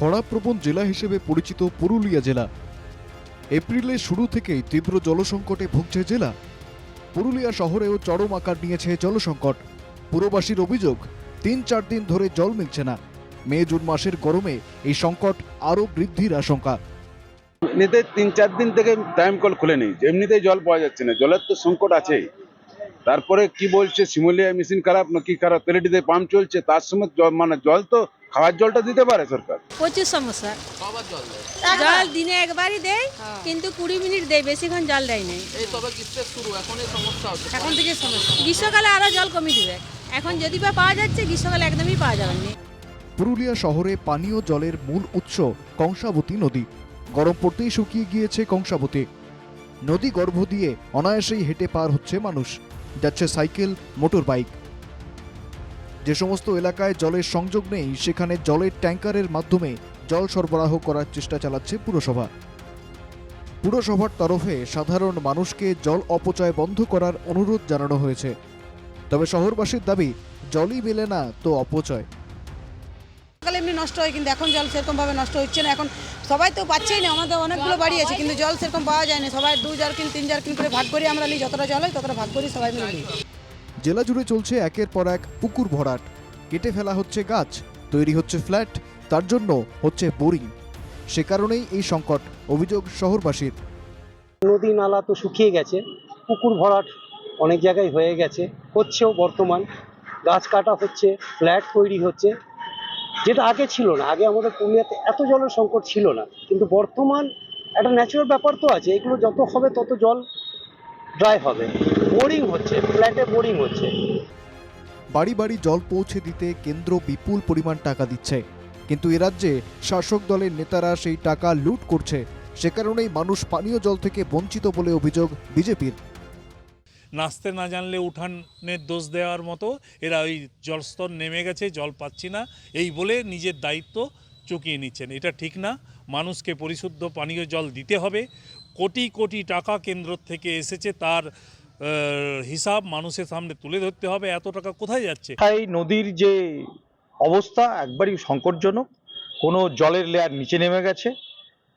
খরাপ্রবণ জেলা হিসেবে পরিচিত পুরুলিয়া জেলা। এপ্রিলের শুরু থেকেই তীব্র জলসংকটে ভুগছে জেলা। পুরুলিয়া শহরেও চরম আকার নিয়েছে জলসংকট। পুরবাসীর অভিযোগ, তিন চার দিন ধরে জল মিলছে না। মে, জুন মাসের গরমে এই সংকট আরও বৃদ্ধির আশঙ্কা। এমনিতে তিন চার দিন থেকে টাইম কল খুলে নেই। এমনিতেই জল পাওয়া যাচ্ছে না। জলের তো সংকট আছেই। তারপরে কি বলছে সিমুলিয়া মেশিন খারাপ না কি খারাপ? তেলেটিতে পাম্প চলছে, তার সময় মানে জল তো খাওয়ার জলটা দিতে পারে সরকার? প্রচুর সমস্যা। জল জল দিনে একবারই দেয় কিন্তু কুড়ি মিনিট দেয় বেশিক্ষণ জল দেয় নাই। এই তবে গ্রীষ্মের শুরু? এখন এই সমস্যা হচ্ছে। এখন থেকে সমস্যা। গ্রীষ্মকালে আরও জল কমে দিবে। এখন যদি বা পাওয়া যাচ্ছে গ্রীষ্মকালে একদমই পাওয়া যাবে না। পুরুলিয়া শহরে পানীয় জলের মূল উৎস কংসাবতী নদী। গরম পড়তেই শুকিয়ে গিয়েছে কংসাবতী। নদী গর্ভ দিয়ে অনায়াসেই হেঁটে পার হচ্ছে মানুষ। যাচ্ছে সাইকেল মোটর বাইক যে সমস্ত এলাকায় জলের সংযোগ নেই, সেখানে জলের ট্যাঙ্কারের মাধ্যমে জল সরবরাহ করার চেষ্টা চালাচ্ছে পুরসভা। পুরসভার তরফে সাধারণ মানুষকে জল অপচয় বন্ধ করার অনুরোধ জানানো হয়েছে। তবে শহরবাসীর দাবি, জলই মেলে না তো অপচয়। সকালে এমনি নষ্ট হয়, কিন্তু এখন জল সেরকম ভাবে নষ্ট হচ্ছে না। এখন সবাই তো পাচ্ছেই না, আমাদের অনেকগুলো বাড়ি আছে, কিন্তু জল সেরকম পাওয়া যায় না। সবাই দু জারকিন তিন জারকিন করে ভাগ করি আমরা নিই, যতটা জল হয় ততটা ভাগ করি সবাই মিলে জেলা জুড়ে চলছে একের পর এক পুকুর ভরাট। কেটে ফেলা হচ্ছে গাছ, তৈরি হচ্ছে ফ্ল্যাট, তার জন্য হচ্ছে বোরিং। সে কারণেই এই সংকট, অভিযোগ শহরবাসীর। নদী নালা তো শুকিয়ে গেছে, পুকুর ভরাট অনেক জায়গায় হয়ে গেছে, হচ্ছেও বর্তমান। গাছ কাটা হচ্ছে, ফ্ল্যাট তৈরি হচ্ছে, যেটা আগে ছিল না। আগে আমাদের পুরুলিয়াতে এত জলের সংকট ছিল না। কিন্তু বর্তমান একটা ন্যাচারাল ব্যাপার তো আছে, এগুলো যত হবে তত জল ড্রাই হবে। বোরিং হচ্ছে ফ্ল্যাটে বোরিং হচ্ছে। বাড়ি বাড়ি জল পৌঁছে দিতে কেন্দ্র বিপুল পরিমাণ টাকা দিচ্ছে। কিন্তু এ রাজ্যে শাসক দলের নেতারা সেই টাকা লুট করছে। সে কারণেই মানুষ পানীয় জল থেকে বঞ্চিত বলে অভিযোগ বিজেপির। নাচতে না জানলে উঠানের দোষ দেওয়ার মতো এরা ওই জলস্তর নেমে গেছে জল পাচ্ছি না। এই বলে নিজের দায়িত্ব চুকিয়ে নিচ্ছেন। এটা ঠিক না। মানুষকে পরিশুদ্ধ পানীয় জল দিতে হবে। কোটি কোটি টাকা কেন্দ্র থেকে এসেছে তার হিসাব মানুষের সামনে তুলে ধরতে হবে। এত টাকা কোথায় যাচ্ছে? এই নদীর যে অবস্থা একবারই সংকটজনক। কোনো জলের লেয়ার নিচে নেমে গেছে।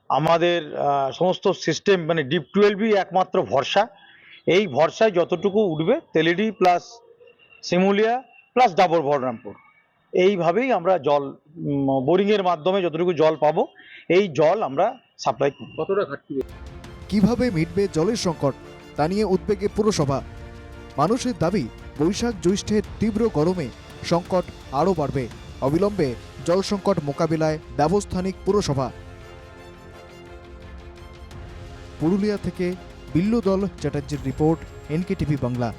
আমাদের সমস্ত সিস্টেম মানে ডিপ টুয়েলভই একমাত্র ভরসা। এই ভরসায় যতটুকু উঠবে, তেলেডি প্লাস শিমুলিয়া প্লাস ডাবর বহরমপুর। এইভাবেই আমরা জল বোরিংয়ের মাধ্যমে যতটুকু জল পাবো এই জল আমরা সাপ্লাই করব। কতটা ঘাটতি কীভাবে মিটবে জলের সংকট তা নিয়ে উদ্বেগে পুরসভা। মানুষের দাবি বৈশাখ জ্যৈষ্ঠের তীব্র গরমে সংকট আরও বাড়বে। অবিলম্বে জল সংকট মোকাবিলায় ব্যবস্থানিক পুরসভা। পুরুলিয়া থেকে বিল্লুদল চ্যাটার্জির রিপোর্ট এনকেটিভি বাংলা।